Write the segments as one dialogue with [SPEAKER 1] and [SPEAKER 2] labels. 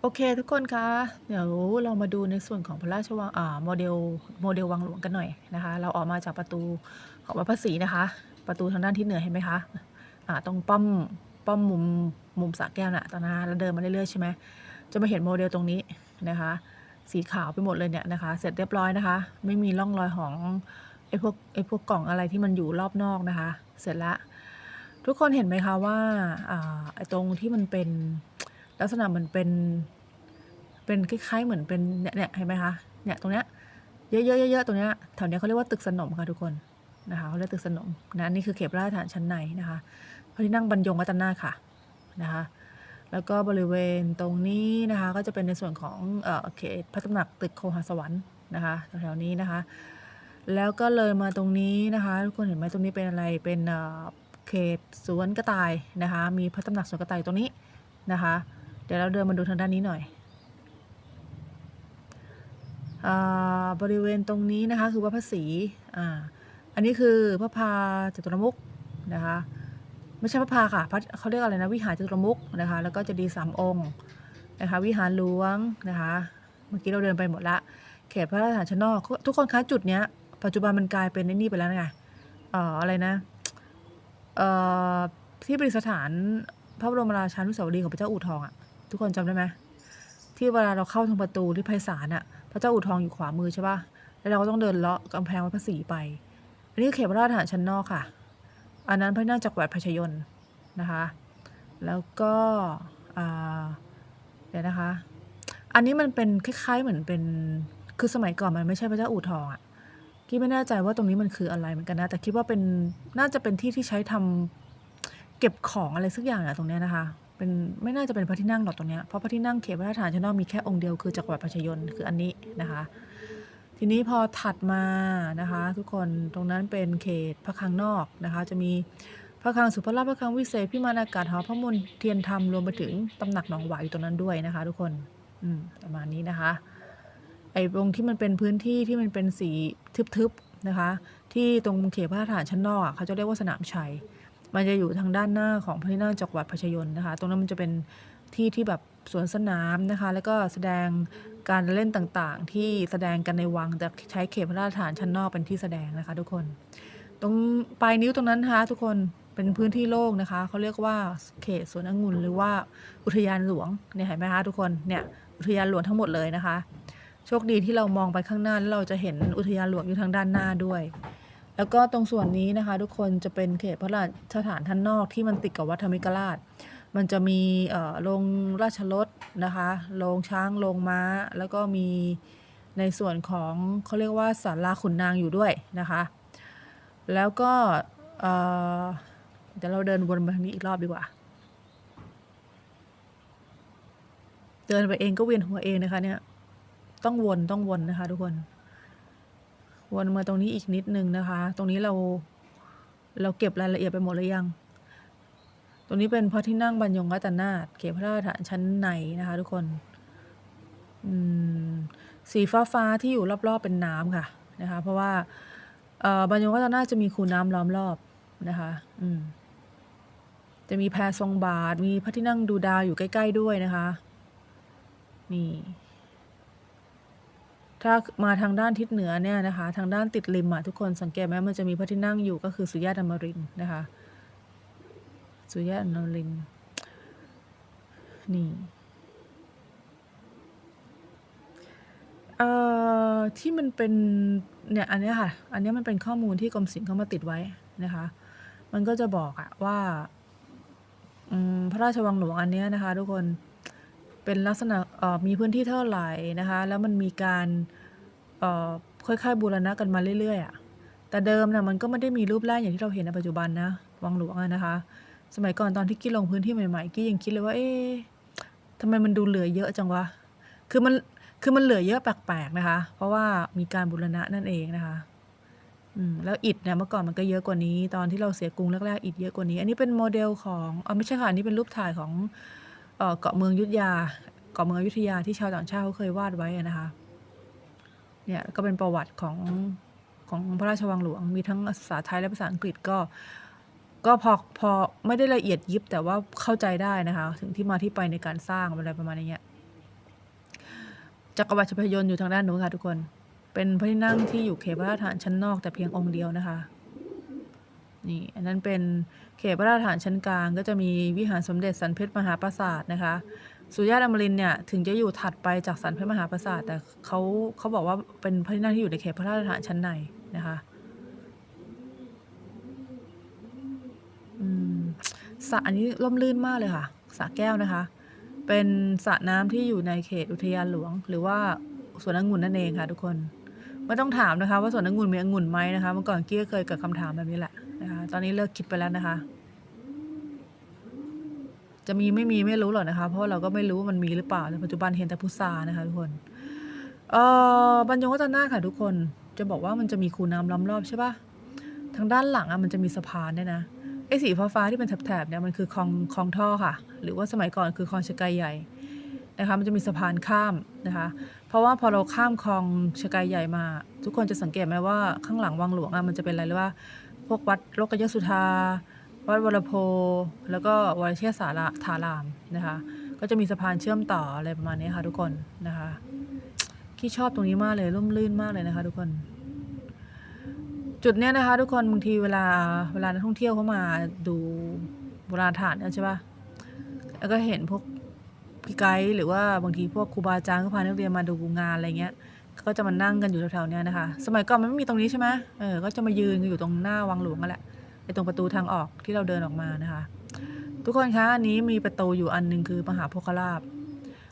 [SPEAKER 1] โอเคทุกคนคะ เดี๋ยวเรามาดูในส่วนของพระราชวังอ่าโมเดลโมเดลวังหลวงกันหน่อยนะคะ เราออกมาจากประตูของวัดพระศรีนะคะ ประตูทางด้านทิศเหนือเห็นไหมคะอ่าตรงป้อมป้อมมุมมุมสระแก้วน่ะตอนนั้นเราเดินมาเรื่อยๆใช่ไหมจะมาเห็นโมเดลตรงนี้นะคะ สีขาวไปหมดเลยเนี่ยนะคะ เสร็จเรียบร้อยนะคะ ไม่มีร่องรอยของไอ้พวกไอ้พวกกล่องอะไรที่มันอยู่รอบนอกนะคะ เสร็จละทุกคนเห็นไหมคะว่าอ่าไอ้ตรงที่มันเป็น ลักษณะมือนเป็น เป็นคล้ายๆเหมือนเป็นเนี่ยเนี่ยเห็นไหมคะ เนี่ยตรงเนี้ยเยอะๆเยอะๆตรงเนี้ยแถวเนี้ยเขาเรียกว่าตึกสนมค่ะทุกคนนะคะเขาเรียกตึกสนมนะนี่คือเขตราชฐานชั้นในนะคะพระที่นั่งบรรยงรัตนาค่ะนะคะแล้วก็บริเวณตรงนี้นะคะก็จะเป็นในส่วนของเอ่อเขตพระตำหนักตึกโคหสวรรค์นะคะแถวๆนี้นะคะ แล้วก็เลยมาตรงนี้นะคะทุกคนเห็นไหมตรงนี้เป็นอะไรเป็นเอ่อเขตสวนกระต่ายนะคะมีพระตำหนักสวนกระต่ายตรงนี้นะคะ เดี๋ยวเราเดินมาดูทางด้านนี้หน่อยอ่าบริเวณตรงนี้นะคะคือวัดพระศรีอ่าอันนี้คือพระพาจตุรมุกนะคะไม่ใช่พระพาค่ะพระเขาเรียกอะไรนะวิหารจตุรมุกนะคะแล้วก็จะดีสามองค์นะคะวิหารหลวงนะคะเมื่อกี้เราเดินไปหมดละเขตพระราชฐานชั้นนอกทุกคนคะจุดเนี้ยปัจจุบันมันกลายเป็นนี่ไปแล้วไงเอ่ออะไรนะเอ่อที่ประดิษฐานพระบรมราชานุสาวรีย์ของพระเจ้าอู่ทองอะ ทุกคนจำได้ไหมที่เวลาเราเข้าทางประตูที่ไพศาลอะพระเจ้าอู่ทองอยู่ขวามือใช่ปะแล้วเราก็ต้องเดินเลาะกำแพงวัดพระศรีไป อันนี้เขตพระราชฐานชั้นนอกค่ะ อันนั้นพระนั่งจักรวรรดิพชยนนะคะ แล้วก็เดี๋ยวนะคะ อันนี้มันเป็นคล้ายๆเหมือนเป็นคือสมัยก่อนมันไม่ใช่พระเจ้าอู่ทองอะกี้ไม่แน่ใจว่าตรงนี้มันคืออะไรเหมือนกันนะ แต่คิดว่าเป็นน่าจะเป็นที่ที่ใช้ทำเก็บของอะไรสักอย่างอะตรงเนี้ยนะคะ เป็นไม่น่าจะเป็นพระที่นั่งหรอกตรงเนี้ยเพราะพระที่นั่งเขตพระราชฐานชั้นนอกมีแค่องค์เดียวคือจักรวรรดิพชยนต์คืออันนี้นะคะ ทีนี้พอถัดมานะคะ ทุกคนตรงนั้นเป็นเขตพระคลังนอกนะคะ จะมีพระคลังสุภาพพระคลังวิเศษพิมานอากาศหอพระมนเทียนธรรมรวมไปถึงตำหนักหนองหวายอยู่ตรงนั้นด้วยนะคะ ทุกคนอืมประมาณนี้นะคะไอ้ตรงที่มันเป็นพื้นที่ที่มันเป็นสีทึบๆนะคะ ที่ตรงเขตพระราชฐานชั้นนอกเขาจะเรียกว่าสนามชัย มันจะอยู่ทางด้านหน้าของพระที่นั่งจักรวรรดิพชยนนะคะ ตรงนั้นมันจะเป็นที่ที่แบบสวนสนามนะคะ แล้วก็แสดงการเล่นต่างๆ ที่แสดงกันในวังแต่ใช้เขตพระราชฐานชั้นนอกเป็นที่แสดงนะคะ ทุกคน ตรงปลายนิ้วตรงนั้นนะคะทุกคนเป็นพื้นที่โล่งนะคะเขาเรียกว่าเขตสวนองุ่นหรือว่าอุทยานหลวงเนี่ยเห็นไหมคะทุกคนเนี่ยอุทยานหลวงทั้งหมดเลยนะคะ โชคดีที่เรามองไปข้างหน้าแล้วเราจะเห็นอุทยานหลวงอยู่ทางด้านหน้าด้วย แล้วก็ตรงส่วนนี้นะคะ ทุกคนจะเป็นเขตพระราชฐานท่านนอกที่มันติดกับวัดธรรมิกราช มันจะมีโรงราชรถนะคะโรงช้างโรงม้า แล้วก็มีในส่วนของเขาเรียกว่าศาลาขุนนางอยู่ด้วยนะคะ แล้วก็เอ่อเดี๋ยวเราเดินวนไปทางนี้อีกรอบดีกว่า เดินไปเองก็เวียนหัวเองนะคะเนี่ย ต้องวนต้องวนนะคะทุกคน วนมาตรงนี้อีกนิดนึงนะคะ ตรงนี้เราเราเก็บรายละเอียดไปหมดหรือยัง ตรงนี้เป็นพระที่นั่งบรรยงรัตนาถเขตพระราชฐานชั้นในนะคะ ทุกคนสีฟ้าฟ้าๆที่อยู่รอบๆเป็นน้ำค่ะนะคะ เพราะว่าเอ่อบรรยงรัตนาจะมีคูน้ำล้อมรอบนะคะอืมจะมีแพรทรงบาท มีพระที่นั่งดูดาวอยู่ใกล้ ๆ ด้วยนะคะ นี่ ถ้ามาทางด้านทิศเหนือเนี่ยนะคะ ทางด้านติดริมอะทุกคนสังเกตไหมมันจะมีพระที่นั่งอยู่ก็คือสุริยะอมรินนะคะ สุริยะอมรินนี่เอ่อที่มันเป็นเนี่ยอันนี้ค่ะ อันนี้มันเป็นข้อมูลที่กรมศิลป์เขามาติดไว้นะคะ มันก็จะบอกอะว่าพระราชวังหลวงอันเนี้ยนะคะ ทุกคนเป็นลักษณะมีพื้นที่เท่าไหร่นะคะ แล้วมันมีการ เอ่อค่อยๆบูรณะกันมาเรื่อยๆอะแต่เดิมนะมันก็ไม่ได้มีรูปร่างอย่างที่เราเห็นในปัจจุบันนะวังหลวงอะนะคะ สมัยก่อนตอนที่กี้ลงพื้นที่ใหม่ๆกี้ยังคิดเลยว่า เอ๊ะทำไมมันดูเหลือเยอะจังวะคือมันคือมันเหลือเยอะแปลกๆนะคะ เพราะว่ามีการบูรณะนั่นเองนะคะอืมแล้วอิฐเนี่ยเมื่อก่อนมันก็เยอะกว่านี้ ตอนที่เราเสียกรุงแรกๆอิฐเยอะกว่านี้ อันนี้เป็นโมเดลของอ๋อไม่ใช่ค่ะอันนี้เป็นรูปถ่ายของเออกาะเมืองยุทธยา เกาะเมืองอยุธยาที่ชาวต่างชาติเขาเคยวาดไว้นะคะ เนี่ยก็เป็นประวัติของของพระราชวังหลวง มีทั้งภาษาไทยและภาษาอังกฤษก็ ก็พอพอไม่ได้ละเอียดยิบแต่ว่าเข้าใจได้นะคะ ถึงที่มาที่ไปในการสร้างอะไรประมาณอย่างเงี้จักรวรรดิพยนต์อยู่ทางด้านนู้นค่ะทุกคน เป็นพระที่นั่งที่อยู่เขตพระราชฐานชั้นนอกแต่เพียงองค์เดียวนะคะนี่อันนั้นเป็นเขตพระราชฐานชั้นกลาง ก็จะมีวิหารสมเด็จสันเพชรมหาปราสาทนะคะ สุริยะอมรินเนี่ยถึงจะอยู่ถัดไปจากสันเพชรมหาปราสาทแต่เขาเขาบอกว่าเป็นพระที่นั่งที่อยู่ในเขตพระราชฐานชั้นในนะคะอืมสระอันนี้ร่มรื่นมากเลยค่ะสระแก้วนะคะ เป็นสระน้ำที่อยู่ในเขตอุทยานหลวง หรือว่าสวนองุ่นนั่นเองค่ะทุกคนไม่ต้องถามนะคะ ว่าสวนองุ่นมีองุ่นไหมนะคะเมื่อก่อนกี้ก็เคยเกิดคำถามแบบนี้แหละนะคะตอนนี้เลิกคิดไปแล้วนะคะ จะมีไม่มีไม่รู้หรอกนะคะ เพราะเราก็ไม่รู้ว่ามันมีหรือเปล่าในปัจจุบันเห็นแต่พุทรานะคะทุกคนเอ่อบรรยงวัฒนาค่ะทุกคนจะบอกว่ามันจะมีคูน้ำล้อมรอบใช่ปะทางด้านหลังอะมันจะมีสะพานด้วยนะไอ้สีฟ้าๆที่เป็นแถบๆเนี่ยมันคือคลองคลองท่อค่ะ หรือว่าสมัยก่อนคือคลองชะไกใหญ่นะคะมันจะมีสะพานข้ามนะคะ เพราะว่าพอเราข้ามคลองชะไกใหญ่มา ทุกคนจะสังเกตไหมว่าข้างหลังวังหลวงอะมันจะเป็นอะไรหรือว่า พวกวัดโลกยสุธา วัดวรโพแล้วก็วรเชษฐาราธารามนะคะ ก็จะมีสะพานเชื่อมต่ออะไรประมาณนี้ค่ะทุกคนนะคะที่ชอบตรงนี้มากเลยร่มรื่นมากเลยนะคะ ทุกคน จุดเนี้ยนะคะ ทุกคนบางทีเวลาเวลานักท่องเที่ยวเข้ามาดูโบราณสถานเนี่ยใช่ปะแล้วก็เห็นพวกพี่ไกด์หรือว่าบางทีพวกครูบาอาจารย์ก็พานักเรียนมาดูงานอะไรเงี้ยก็จะมานั่งกันอยู่แถวๆเนี้ยนะคะ สมัยก่อนมันไม่มีตรงนี้ใช่ไหมเออ ก็จะมายืนอยู่ตรงหน้าวังหลวงนั่นแหละ ไอตรงประตูทางออกที่เราเดินออกมานะคะ ทุกคนคะอันนี้มีประตูอยู่อันหนึ่งคือมหาโพคราบ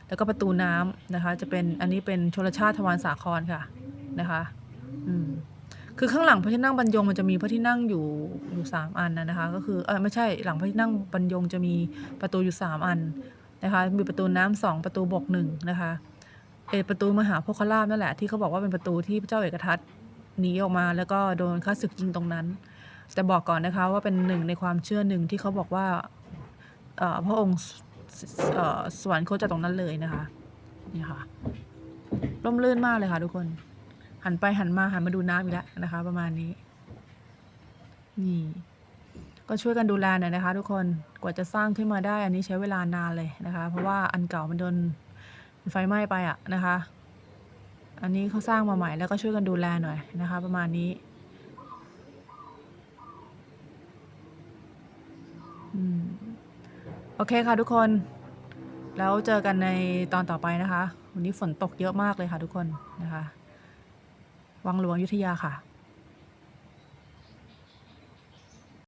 [SPEAKER 1] แล้วก็ประตูน้ำนะคะ จะเป็นอันนี้เป็นชลชาติทวารสาครค่ะนะคะ อืมคือข้างหลังพระที่นั่งบรรยงมันจะมีพระที่นั่งอยู่อยู่สามอันนะนะคะ ก็คือเออไม่ใช่หลังพระที่นั่งบรรยงจะมีประตูอยู่สามอันนะคะ มีประตูน้ำสองประตูบกหนึ่งนะคะเออประตูมหาโพคราบนั่นแหละที่เขาบอกว่าเป็นประตูที่พระเจ้าเอกทัตหนีออกมาแล้วก็โดนข้าศึกยิงตรงนั้น แต่บอกก่อนนะคะว่าเป็นหนึ่งในความเชื่อหนึ่งที่เขาบอกว่าพระองค์สเอ่อสวรรคตจากตรงนั้นเลยนะคะนี่ค่ะร่มรื่นมากเลยค่ะทุกคน หันไปหันมาหันมาดูน้ำอีกแล้วนะคะ ประมาณนี้ นี่ ก็ช่วยกันดูแลหน่อยนะคะ ทุกคนกว่าจะสร้างขึ้นมาได้ อันนี้ใช้เวลานานเลยนะคะ เพราะว่าอันเก่ามันโดนไฟไหม้ไปอะนะคะ อันนี้เขาสร้างมาใหม่แล้วก็ช่วยกันดูแลหน่อยนะคะ ประมาณนี้ อืม โอเคค่ะทุกคน แล้วเจอกันในตอนต่อไปนะคะ วันนี้ฝนตกเยอะมากเลยค่ะทุกคนนะคะ วังหลวงยุทธยาค่ะ